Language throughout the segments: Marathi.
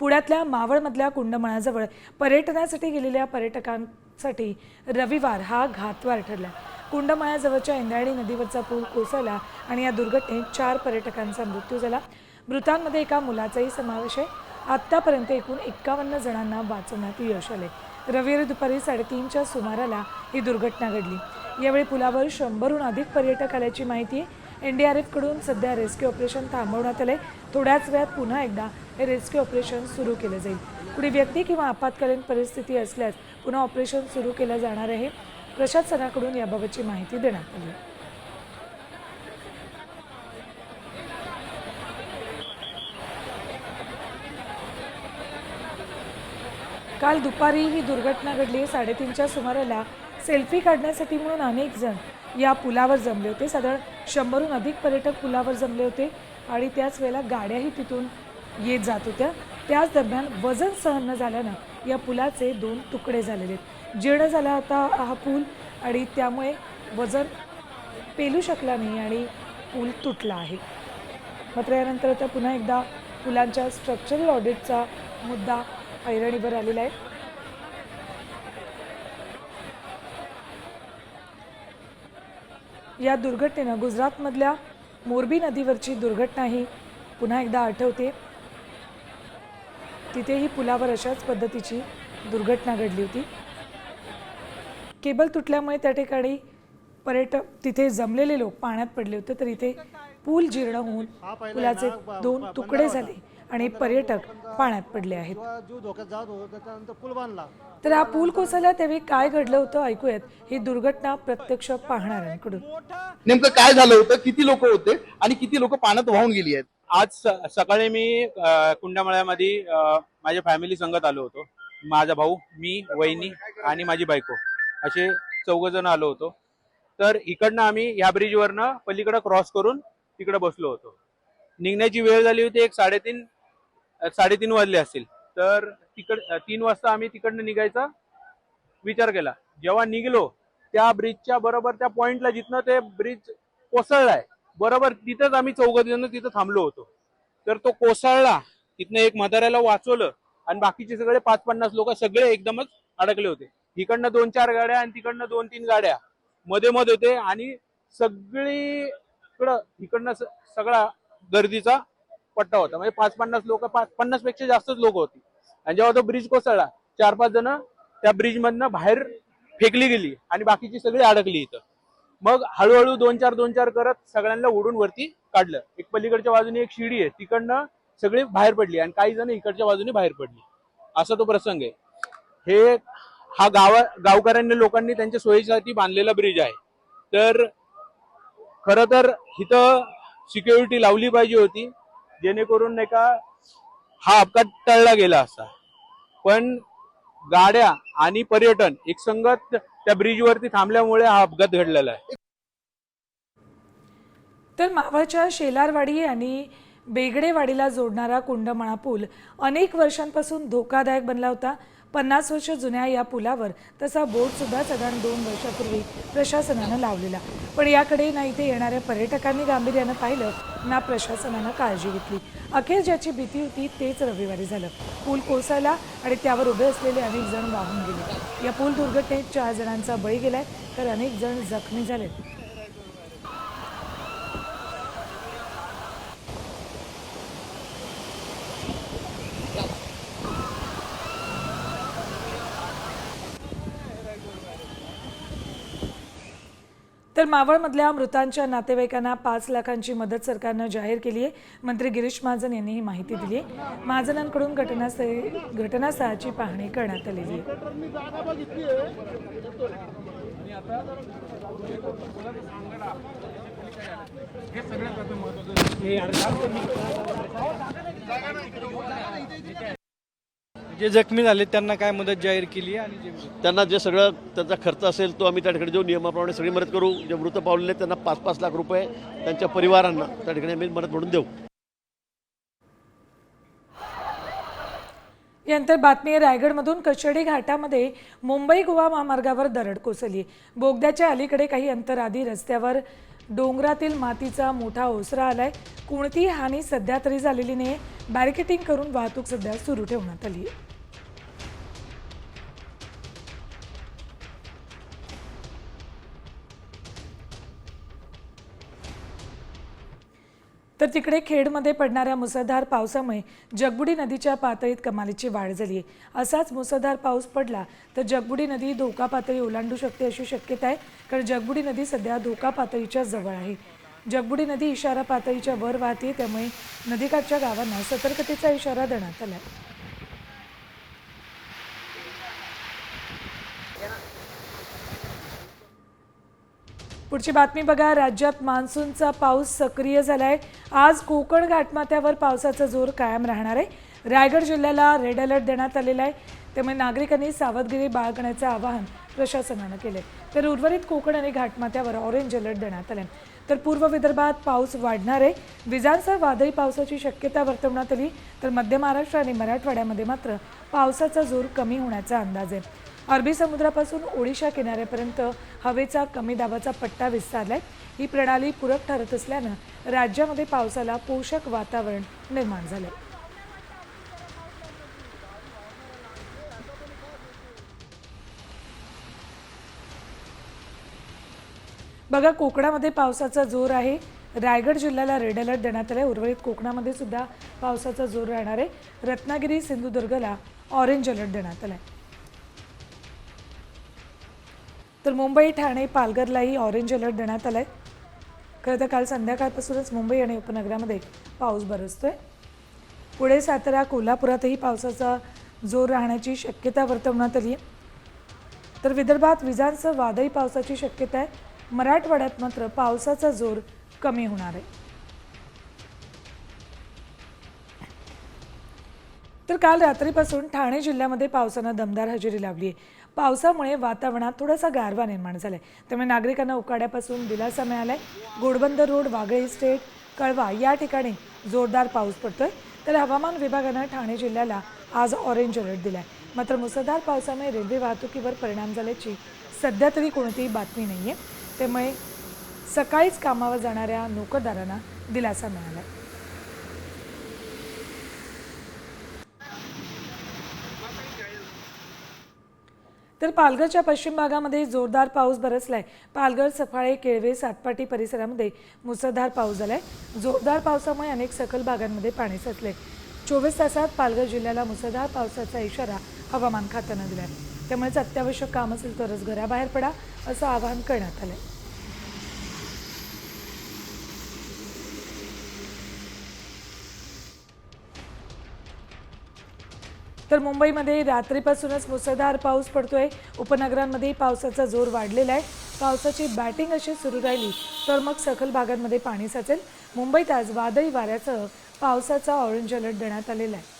पुण्यातल्या मावळमधल्या कुंडमळाजवळ पर्यटनासाठी गेलेल्या पर्यटकांसाठी रविवार हा घातवार ठरला. कुंडमळाजवळच्या इंद्रायणी नदीवरचा पूल कोसळला आणि या दुर्घटनेत चार पर्यटकांचा मृत्यू झाला. मृतांमध्ये एका मुलाचाही समावेश आहे. आत्तापर्यंत एकूण एक्कावन्न जणांना वाचवण्यात यश आले रविवारी दुपारी साडेतीनच्या सुमाराला ही दुर्घटना घडली. यावेळी पुलावर शंभरहून अधिक पर्यटक आल्याची माहिती आहे एन डी आर एफकडून सध्या रेस्क्यू ऑपरेशन थांबवण्यात आले थोड्याच वेळात पुन्हा एकदा हे रेस्क्यू ऑपरेशन सुरू केलं जाईल. कुणी व्यक्ती किंवा आपत्कालीन परिस्थिती असल्यास पुन्हा ऑपरेशन सुरू केलं जाणार आहे. प्रशासनाकडून याबाबतची माहिती देण्यात आली. काल दुपारी ही दुर्घटना घडली. साडेतीनच्या सुमाराला सेल्फी काढण्यासाठी म्हणून अनेक जण या पुलावर जमले होते. साधारण शंभरहून अधिक पर्यटक पुलावर जमले होते आणि त्याच वेळेला गाड्याही तिथून येत जात होत्या. त्याच दरम्यान वजन सहन न झाल्यानं या पुलाचे दोन तुकडे झालेले आहेत. जीर्ण झाला होता हा पूल आणि त्यामुळे वजन पेलू शकला नाही आणि पूल तुटला आहे. मात्र यानंतर आता पुन्हा एकदा पुलांच्या स्ट्रक्चरल ऑडिटचा मुद्दा ऐरणीवर आलेला आहे. या दुर्घटनेनं गुजरातमधल्या मोरबी नदीवरची दुर्घटना ही पुन्हा एकदा आठवते. तिथेही पुलावर अशाच पद्धतीची दुर्घटना घडली होती. केबल तुटल्यामुळे त्या ठिकाणी पर्यटक तिथे जमलेले लोक पाण्यात पडले होते तर इथे पूल जीर्ण होऊन पुलाचे दोन तुकडे झाले. आणि पर्यटक पाण्यात पडले आहेत. तर हा पूल कोसळला त्यावेळी काय घडलं होतं ऐकूयात. ही दुर्घटना प्रत्यक्ष पाहणाऱ्यांकडून. नेमकं काय झालं होतं? किती लोक होते? आणि किती लोक पाण्यात वाहून गेली आहेत? आज सकाळी मी कुंडामळ्यामध्ये माझ्या फॅमिली संगत आलो होतो. माझा भाऊ मी वहिनी आणि माझी बायको असे चौघ जण आलो होतो. तर इकडनं आम्ही या ब्रिजवरनं पलीकडे क्रॉस करून तिकडे बसलो होतो. निघण्याची वेळ झाली होती एक साडेतीन साडेतीन वाजले असतील. तर तिकड तीन वाजता आम्ही तिकडनं निघायचा विचार केला. जेव्हा निघलो त्या ब्रिजच्या बरोबर त्या पॉइंटला जिथनं ते ब्रिज कोसळलाय बरोबर तिथंच आम्ही चौघ जण तिथं थांबलो होतो. तर तो कोसळला तिथनं एक म्हाताऱ्याला वाचवलं आणि बाकीचे सगळे पाच पन्नास लोक सगळे एकदमच अडकले होते. इकडनं दोन चार गाड्या आणि तिकडनं दोन तीन गाड्या. मध्ये मध्ये होते आणि सगळीकडं इकडनं सगळा गर्दीचा पट्टा होता. म्हणजे पाच पन्नास लोक पाच पन्नासपेक्षा जास्तच लोक होती. आणि जेव्हा तो ब्रिज कोसळला चार पाच जण त्या ब्रिज मधनं बाहेर फेकली गेली आणि बाकीची सगळी अडकली इथं. मग हळूहळू दोन चार दोन चार करत सगळ्यांना ओढून वरती काढलं. एक पलीकडच्या बाजूने एक शिडी आहे. तिकडनं सगळी बाहेर पडली आणि काही जण इकडच्या बाजूने बाहेर पडली. असा तो प्रसंग आहे. हे हा गावा गावकऱ्यांनी लोकांनी त्यांच्या सोयीसाठी बांधलेला ब्रिज आहे. तर खर तर इथं सिक्युरिटी लावली पाहिजे होती. जेणेकरून नाही का हा अपघात टळला गेला असता पण गाड्या आणि पर्यटन एक संगत त्या ब्रिजवरती थांबल्यामुळे हा अपघात घडलेला आहे. तर मावळच्या शेलारवाडी आणि बेगडेवाडीला जोडणारा कुंडमळा पूल अनेक वर्षांपासून धोकादायक बनला होता. पन्नास वर्ष जुन्या या पुलावर तसा बोटसुद्धा साधारण दोन वर्षापूर्वी प्रशासनानं लावलेला. पण याकडे ना इथे येणाऱ्या पर्यटकांनी गांभीर्यानं पाहिलं ना प्रशासनानं काळजी घेतली. अखेर ज्याची भीती होती तेच रविवारी झालं. पूल कोसळला आणि त्यावर उभे असलेले अनेक जण वाहून गेले. या पूल दुर्घटनेत चार जणांचा बळी गेलाय तर अनेक जण जखमी झालेत. तर मावळमधल्या मृतांच्या नातेवाईकांना पाच लाखांची मदत सरकारनं जाहीर केली आहे. मंत्री गिरीश महाजन यांनी ही माहिती दिली आहे. महाजनांकडून घटनास्थळी घटनास्थळाची पाहणी करण्यात आलेली आहे. जे जखमी झाले त्यांना काय मदत जाहीर केली आहे आणि जे त्यांना जे सगळं त्यांचा खर्च असेल तो आम्ही त्या ठिकाणी देऊ. नियमाप्रमाणे सगळी मदत करू. जे मृत पावलेले त्यांना पाच पाच लाख रुपये त्यांच्या परिवारांना त्या ठिकाणी आम्ही मदत म्हणून देऊ. यानंतर बातमी आहे रायगडमधून कशेडी घाटामध्ये मुंबई गोवा महामार्गावर दरड कोसळली. बोगद्याच्या अलीकडे काही अंतर आधी रस्त्यावर डोंगरातील मातीचा मोठा ओसरा आलाय. कोणतीही हानी सध्या तरी झालेली नाही बॅरिकेटिंग करून वाहतूक सध्या सुरू ठेवण्यात आली आहे तर तिकडे खेडमध्ये पडणाऱ्या मुसळधार पावसामुळे जगबुडी नदीच्या पातळीत कमालीची वाढ झाली आहे. असाच मुसळधार पाऊस पडला तर जगबुडी नदी धोका पातळी ओलांडू शकते अशी शक्यता आहे कारण जगबुडी नदी सध्या धोका पातळीच्या जवळ आहे. जगबुडी नदी इशारा पातळीच्या वर वाहते त्यामुळे नदीकाठच्या गावांना सतर्कतेचा इशारा देण्यात आला आहे. पुढची बातमी बघा. राज्यात मान्सूनचा पाऊस सक्रिय झाला आहे आज कोकण घाटमाथ्यावर पावसाचा जोर कायम राहणार आहे. रायगड जिल्ह्याला रेड अलर्ट देण्यात आलेला आहे. त्यामुळे नागरिकांनी सावधगिरी बाळगण्याचं आवाहन प्रशासनानं केलं आहे तर उर्वरित कोकण आणि घाटमाथ्यावर ऑरेंज अलर्ट देण्यात आले तर पूर्व विदर्भात पाऊस वाढणार आहे. विजांसह वादळी पावसाची शक्यता वर्तवण्यात आली. तर मध्य महाराष्ट्र आणि मराठवाड्यामध्ये मात्र पावसाचा जोर कमी होण्याचा अंदाज आहे. अरबी समुद्रापासून ओडिशा किनाऱ्यापर्यंत हवेचा कमी दाबाचा पट्टा विस्तारलाय. ही प्रणाली पूरक ठरत असल्यानं राज्यामध्ये पावसाला पोषक वातावरण निर्माण झालं बघा कोकणामध्ये पावसाचा जोर आहे. रायगड जिल्ह्याला रेड अलर्ट देण्यात आला आहे उर्वरित कोकणामध्ये सुद्धा पावसाचा जोर राहणार आहे. रत्नागिरी सिंधुदुर्गला ऑरेंज अलर्ट देण्यात आला आहे तर मुंबई ठाणे पालघरलाही ऑरेंज अलर्ट देण्यात आला आहे खरं तर काल संध्याकाळपासूनच मुंबई आणि उपनगरामध्ये पाऊस बरसतोय. पुढे सातारा कोल्हापुरातही पावसाचा जोर राहण्याची शक्यता वर्तवण्यात आली आहे तर विदर्भात विजांसह वादळी पावसाची शक्यता आहे. मराठवाड्यात मात्र पावसाचा जोर कमी होणार आहे. तर काल रात्रीपासून ठाणे जिल्ह्यामध्ये पावसानं दमदार हजेरी लावली आहे. पावसामुळे वातावरणात थोडासा गारवा निर्माण झाला आहे त्यामुळे नागरिकांना उकाड्यापासून दिलासा मिळाला आहे घोडबंद रोड वागळे स्टेट कळवा या ठिकाणी जोरदार पाऊस पडतोय. तर हवामान विभागानं ठाणे जिल्ह्याला आज ऑरेंज अलर्ट आहे मात्र मुसळधार पावसामुळे रेल्वे वाहतुकीवर परिणाम झाल्याची सध्या तरी कोणतीही बातमी नाही आहे त्यामुळे सकाळीच कामावर जाणाऱ्या नोकरदारांना दिलासा मिळाला आहे तर पालघरच्या पश्चिम भागामध्ये जोरदार पाऊस बरसलाय. पालघर सफाळे केळवे सातपाटी परिसरामध्ये मुसळधार पाऊस झालाय. जोरदार पावसामुळे अनेक सखल भागांमध्ये पाणी साचले चोवीस तासात पालघर जिल्ह्याला मुसळधार पावसाचा इशारा हवामान खात्यानं दिलाय. त्यामुळेच अत्यावश्यक काम असेल तरच घराबाहेर पडा असं आवाहन करण्यात आलंय. तर मुंबईमध्ये रात्रीपासूनच मुसळधार पाऊस पडतोय. उपनगरांमध्ये पावसाचा जोर वाढलेला आहे. पावसाची बॅटिंग अशी सुरू राहिली तर मग सखल भागांमध्ये पाणी साचेल. मुंबईत आज वादळी वाऱ्यासह पावसाचा ऑरेंज अलर्ट देण्यात आलेला आहे.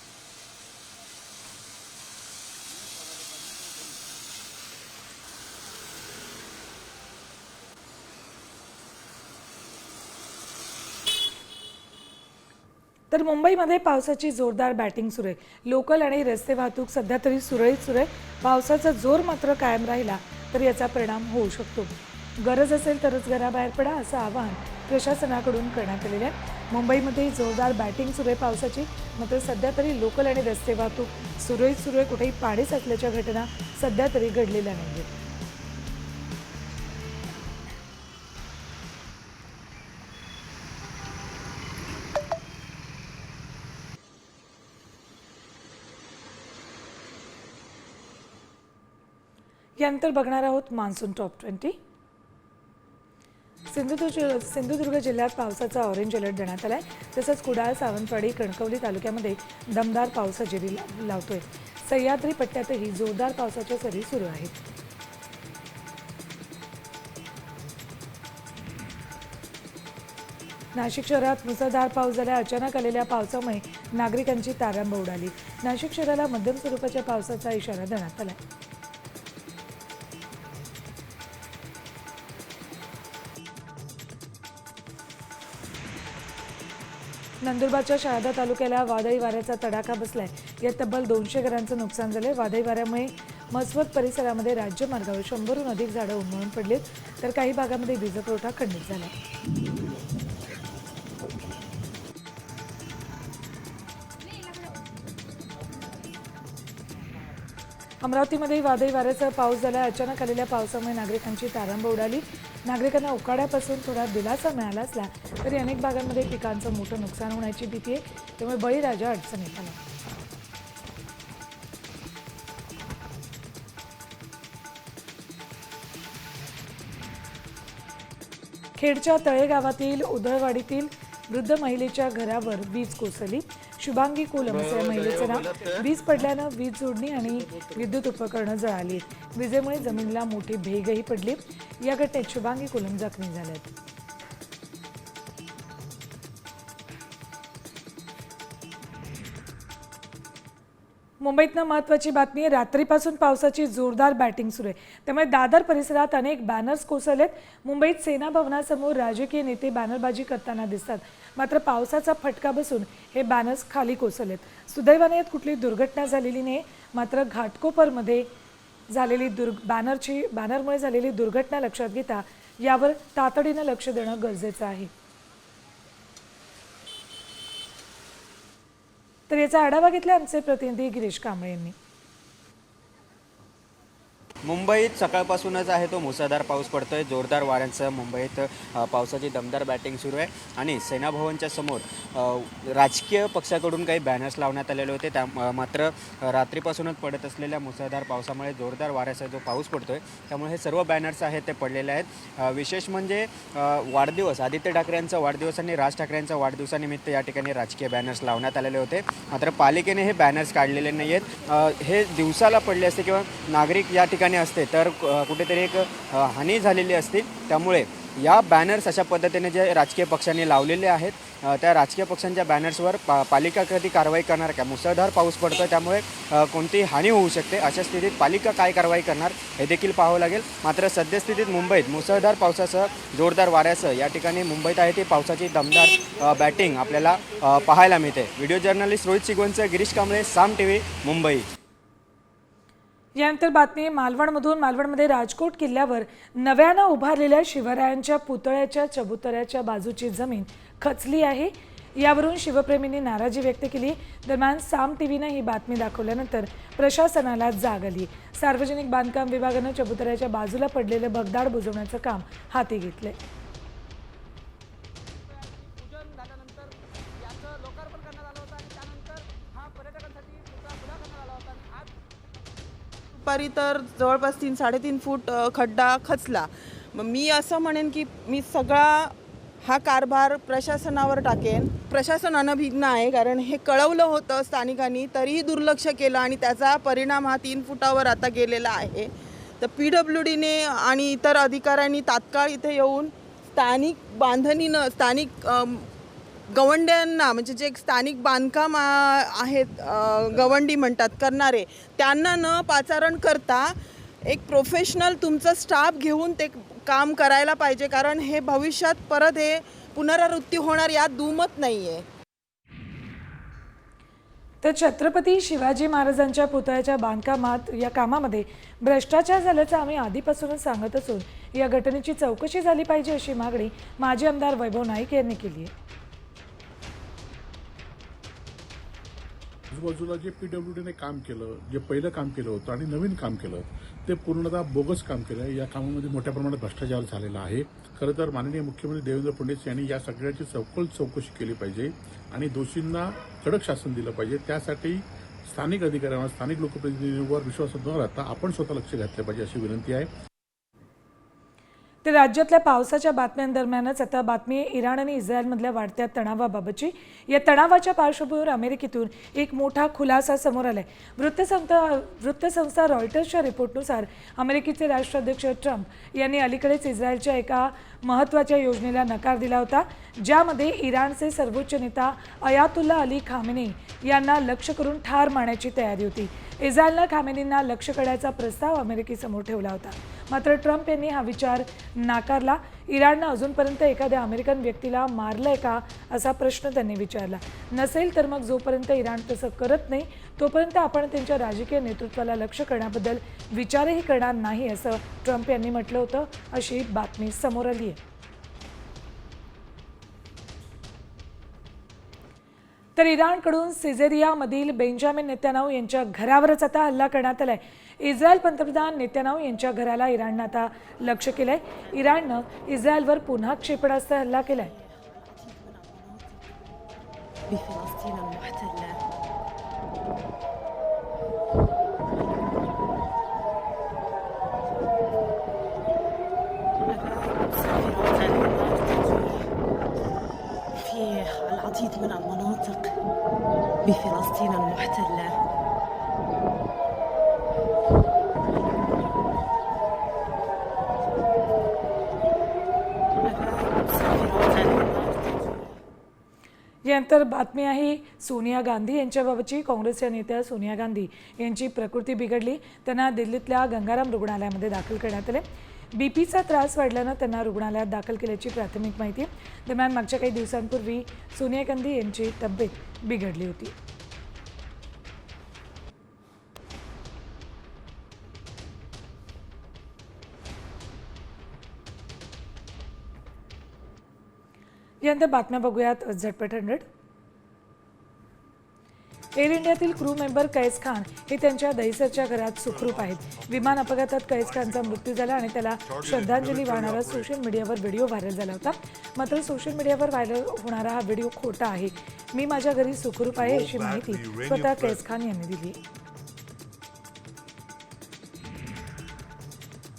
तर मुंबईमध्ये पावसाची जोरदार बॅटिंग सुरू आहे. लोकल आणि रस्ते वाहतूक सध्या तरी सुरळीत सुरू आहे. पावसाचा जोर मात्र कायम राहिला तर याचा परिणाम होऊ शकतो. गरज असेल तरच घराबाहेर पडा असं आवाहन प्रशासनाकडून करण्यात आलेलं आहे. मुंबईमध्ये जोरदार बॅटिंग सुरू आहे पावसाची. मात्र सध्या तरी लोकल आणि रस्ते वाहतूक सुरळीत सुरू आहे. कुठेही पाणी साचल्याच्या घटना सध्या तरी घडलेल्या नाही आहेत यानंतर बघणार आहोत monsoon top twenty Sindhudurg Sindhudurg जिल्ह्यात पावसाचा ऑरेंज अलर्ट देण्यात आला आहे तसंच कुडाळ सावंतवाडी कणकवली तालुक्यामध्ये दमदार पाऊस हजेरी लावतोय. सह्याद्री पट्ट्यातही जोरदार पावसाच्या सरी सुरू आहेत. नाशिक शहरात मुसळधार पाऊस झाल्या अचानक आलेल्या पावसामुळे नागरिकांची तारांब उडाली. नाशिक शहराला मध्यम स्वरूपाच्या पावसाचा इशारा देण्यात आला नंदुरबारच्या शहादा तालुक्याला वादळी वाऱ्याचा तडाखा बसलाय. यात तब्बल दोनशे घरांचं नुकसान झालंय. वादळी वाऱ्यामुळे मसवत परिसरामध्ये राज्यमार्गावर शंभरहून अधिक झाडं उन्मळून पडलीत तर काही भागामध्ये वीजपुरवठा खंडित झाला अमरावतीमध्ये वादळी वाऱ्याचा पाऊस झाला अचानक आलेल्या पावसामुळे नागरिकांची तारांब उडाली. नागरिकांना उकाड्यापासून थोडा दिलासा मिळाला असला तरी अनेक भागांमध्ये पिकांचं मोठं नुकसान होण्याची भीती आहे. त्यामुळे बळीराजा अडचणीत आला. खेडच्या तळेगावातील उदळवाडीतील वृद्ध महिलेच्या घरावर वीज कोसळली. शुभांगी कोलम असं या महिलेचं नाव. वीज पडल्यानं वीज जोडणी आणि विद्युत उपकरणं जळाली. विजेमुळे जमिनीला मोठी भेगही पडली. या घटनेत शुभांगी कोलम जखमी झाल्यात मुंबईतनं महत्त्वाची बातमी आहे रात्रीपासून पावसाची जोरदार बॅटिंग सुरू आहे. त्यामुळे दादर परिसरात अनेक बॅनर्स कोसळलेत. मुंबईत सेना भवनासमोर राजकीय नेते बॅनरबाजी करताना दिसतात. मात्र पावसाचा फटका बसून हे बॅनर्स खाली कोसळलेत. सुदैवाने यात कुठली दुर्घटना झालेली नाही मात्र घाटकोपरमध्ये झालेली दुर् बॅनरची बॅनरमुळे झालेली दुर्घटना लक्षात घेता यावर तातडीनं लक्ष देणं गरजेचं आहे. तर याचा आढावा घेतला आमचे प्रतिनिधी गिरीश कांबळे यांनी. मुंबईत सकाळपासूनच आहे तो मुसळधार पाऊस पडतोय. जोरदार वाऱ्यांसह मुंबईत पावसाची दमदार बॅटिंग सुरू आहे. आणि सेना भवनच्या समोर राजकीय पक्षाकडून काही बॅनर्स लावण्यात आलेले होते. त्या मात्र रात्रीपासूनच पडत असलेल्या मुसळधार पावसामुळे जोरदार वाऱ्यासह जो पाऊस पडतोय त्यामुळे हे सर्व बॅनर्स आहेत ते पडलेले आहेत. विशेष म्हणजे वाढदिवस आदित्य ठाकरे यांचा वाढदिवस आणि राज ठाकरे यांचा वाढदिवसानिमित्त या ठिकाणी राजकीय बॅनर्स लावण्यात आलेले होते. मात्र पालिकेने हे बॅनर्स काढलेले नाही आहेत हे दिवसाला पडले असते किंवा नागरिक या ठिकाणी असते तर कुठेतरी एक हानी झालेली असते त्यामुळे या बॅनर्स अशा पद्धतीने जे राजकीय पक्षांनी लावलेले आहेत त्या राजकीय पक्षांच्या बॅनर्सवर पा पालिका कधी कारवाई करणार का? मुसळधार पाऊस पडतो त्यामुळे कोणतीही हानी होऊ शकते. अशा स्थितीत पालिका काय कारवाई करणार हे देखील पाहावं लागेल. मात्र सद्यस्थितीत मुंबईत मुसळधार पावसासह जोरदार वाऱ्यासह या ठिकाणी मुंबईत आहे ती पावसाची दमदार बॅटिंग आपल्याला पाहायला मिळते. व्हिडिओ जर्नलिस्ट रोहित सिगवंचं गिरीश कांबळे साम टी व्ही मुंबई. यानंतर बातमी मालवणमधून मालवणमध्ये राजकोट किल्ल्यावर नव्यानं उभारलेल्या शिवरायांच्या पुतळ्याच्या चबुतऱ्याच्या बाजूची जमीन खचली आहे. यावरून शिवप्रेमींनी नाराजी व्यक्त केली. दरम्यान साम टी व्हीनं ही बातमी दाखवल्यानंतर प्रशासनाला जाग आली. सार्वजनिक बांधकाम विभागानं चबुतऱ्याच्या बाजूला पडलेलं भगदाड बुजवण्याचं काम हाती घेतलंय. दुपारी तर जवळपास तीन साडेतीन फूट खड्डा खचला. मग मी असं म्हणेन की मी सगळा हा कारभार प्रशासनावर टाकेन. प्रशासन अनभिज्ञ आहे कारण हे कळवलं होतं स्थानिकांनी तरीही दुर्लक्ष केलं आणि त्याचा परिणाम हा तीन फुटावर आता गेलेला आहे. तर पी डब्ल्यू डीने आणि इतर अधिकाऱ्यांनी तात्काळ इथे येऊन स्थानिक बांधणीनं स्थानिक गवंड्यांना म्हणजे जे स्थानिक बांधकाम आहेत गवंडी म्हणतात करणारे त्यांना न पाचारण करता एक प्रोफेशनल तुमचा स्टाफ घेऊन ते काम करायला पाहिजे कारण हे भविष्यात परत हे पुनरावृत्ती होणार यात दुमत नाही आहे तर छत्रपती शिवाजी महाराजांच्या पुतळ्याच्या बांधकामात या कामामध्ये भ्रष्टाचार झाल्याचं आम्ही आधीपासूनच सांगत असून या घटनेची चौकशी झाली पाहिजे अशी मागणी माजी आमदार वैभव नाईक यांनी केली आहे. आजूबाजूला जे पी डब्ल्यू डीने काम केलं जे पहिलं काम केलं होतं आणि नवीन काम केलं ते पूर्णतः बोगस काम केलं या कामामध्ये मोठ्या प्रमाणात भ्रष्टाचार झालेला आहे. खरं तर माननीय मुख्यमंत्री देवेंद्र फडणवीस यांनी या सगळ्याची चौकल चौकशी केली पाहिजे आणि दोषींना कडक शासन दिलं पाहिजे. त्यासाठी स्थानिक अधिकाऱ्यांवर स्थानिक लोकप्रतिनिधींवर विश्वास न राहता आपण स्वतः लक्ष घातलं पाहिजे अशी विनंती आहे. तर राज्यातल्या पावसाच्या बातम्यांदरम्यानच आता बातमी इराण आणि इस्रायलमधल्या वाढत्या तणावाबाबतची. या तणावाच्या पार्श्वभूमीवर अमेरिकेतून एक मोठा खुलासा समोर आलाय. वृत्तसंस्था वृत्तसंस्था रॉयटर्सच्या रिपोर्टनुसार अमेरिकेचे राष्ट्राध्यक्ष ट्रम्प यांनी अलीकडेच इस्रायलच्या एका महत्त्वाच्या योजनेला नकार दिला होता ज्यामध्ये इराणचे सर्वोच्च नेता अयातुल्ला अली खामेनी यांना लक्ष करून ठार मारण्याची तयारी होती. इस्रायलनं खामेनींना लक्ष करण्याचा प्रस्ताव अमेरिकेसमोर ठेवला होता. मात्र ट्रम्प यांनी हा विचार नाकारला. इराणनं अजूनपर्यंत एखाद्या अमेरिकन व्यक्तीला मारलंय का असा प्रश्न त्यांनी विचारला. नसेल तर मग जोपर्यंत इराण तसं करत नाही तोपर्यंत आपण त्यांच्या राजकीय नेतृत्वाला लक्ष करण्याबद्दल विचारही करणार नाही असं ट्रम्प यांनी म्हटलं होतं अशी बातमी समोर आली आहे तर इराणकडून सिझेरियामधील बेंजामिन नेत्यानाऊ यांच्या घरावरच आता हल्ला करण्यात आलाय. इस्रायल पंतप्रधान नेत्यानाऊ यांच्या घराला इराणनं आता लक्ष केलंय. इराणनं इस्रायलवर पुन्हा क्षेपणास्त्र हल्ला केलाय. بفلسطين المحتلة في العديد من المناطق بفلسطين المحتلة यानंतर बातमी आहे सोनिया गांधी यांच्याबाबतची काँग्रेसच्या नेत्या सोनिया गांधी यांची प्रकृती बिघडली त्यांना दिल्लीतल्या गंगाराम रुग्णालयामध्ये दाखल करण्यात आले बीपीचा त्रास वाढल्यानं त्यांना रुग्णालयात दाखल केल्याची प्राथमिक माहिती आहे. दरम्यान मागच्या काही दिवसांपूर्वी सोनिया गांधी यांची तब्येत बिघडली होती यानंतर बातम्या बघूयात झटपट हंड्रेड एअर इंडियातील क्रू मेंबर कैस खान हे त्यांच्या दहिसरच्या घरात सुखरूप आहेत. विमान अपघातात कैस खानचा मृत्यू झाला आणि त्याला श्रद्धांजली वाहणारा सोशल मीडियावर व्हिडिओ व्हायरल झाला होता. मात्र सोशल मीडियावर व्हायरल होणारा हा व्हिडिओ खोटा आहे. मी माझ्या घरी सुखरूप आहे अशी माहिती स्वतः कैस खान यांनी दिली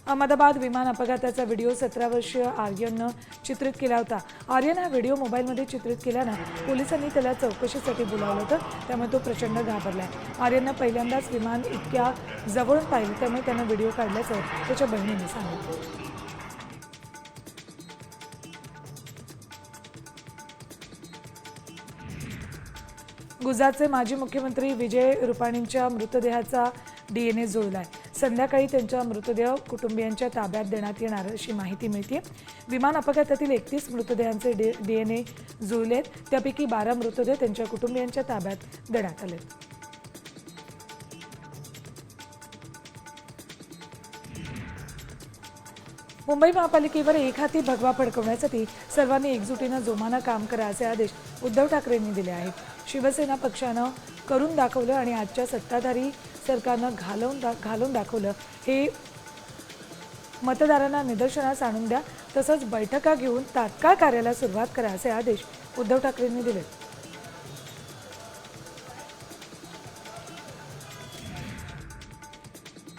अहमदाबाद विमान अपघाताचा व्हिडिओ सतरा वर्षीय आर्यननं चित्रित केला होता. आर्यन हा व्हिडिओ मोबाईलमध्ये चित्रित केल्यानं पोलिसांनी त्याला चौकशीसाठी बोलावलं होतं त्यामुळे तो प्रचंड घाबरलाय आर्यननं पहिल्यांदाच विमान इतक्या जवळून पाहिलं त्यामुळे त्यानं व्हिडिओ काढल्याचं त्याच्या बहिणीने सांगितलं. गुजरातचे माजी मुख्यमंत्री विजय रुपाणींच्या मृतदेहाचा डी एन ए जुळलाय. संध्याकाळी त्यांचा मृतदेह कुटुंबियांच्या ताब्यात देण्यात येणार अशी माहिती मिळते विमान अपघातातील एकतीस मृतदेहांचे डी डी एन ए जुळलेत. त्यापैकी बारा मृतदेह त्यांच्या कुटुंबियांच्या ताब्यात देण्यात आले मुंबई महापालिकेवर एक हाती भगवा फडकवण्यासाठी सर्वांनी एकजुटीनं जोमानं काम करा असे आदेश उद्धव ठाकरेंनी दिले आहेत. शिवसेना पक्षानं करून दाखवलं आणि आजच्या सत्ताधारी सरकारनं घालवून दा घालून दाखवलं. हे मतदारांना निदर्शनास आणून द्या. तसंच बैठका घेऊन तात्काळ कार्याला सुरुवात करा असे आदेश उद्धव ठाकरेंनी दिले.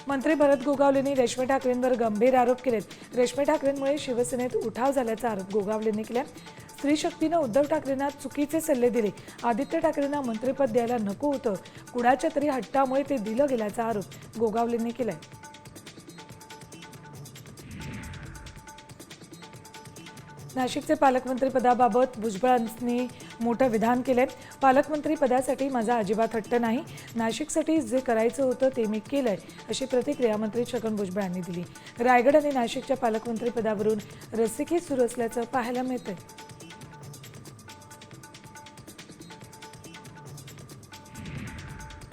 मंत्री भरत गोगावलेंनी रेश्मा ठाकरेंवर गंभीर आरोप केलेत. रेश्मा ठाकरेंमुळे शिवसेनेत उठाव झाल्याचा आरोप गोगावलेंनी केला. स्त्री शक्तीनं उद्धव ठाकरेंना चुकीचे सल्ले दिले. आदित्य ठाकरेंना मंत्रिपद द्यायला नको होतं. कुणाच्या तरी हट्टामुळे ते दिलं गेल्याचा आरोप गोगावलेंनी केलाय. नाशिकचे पालकमंत्री पदाबाबत भुजबळांनी मोठं विधान केलं पालकमंत्री पदासाठी माझा अजिबात हट्ट नाही. नाशिकसाठी जे करायचं होतं ते मी केलं आहे अशी प्रतिक्रिया मंत्री छगन भुजबळांनी दिली. रायगड आणि नाशिकच्या पालकमंत्री पदावरून रस्सीखेच सुरू असल्याचं पाहायला मिळतंय.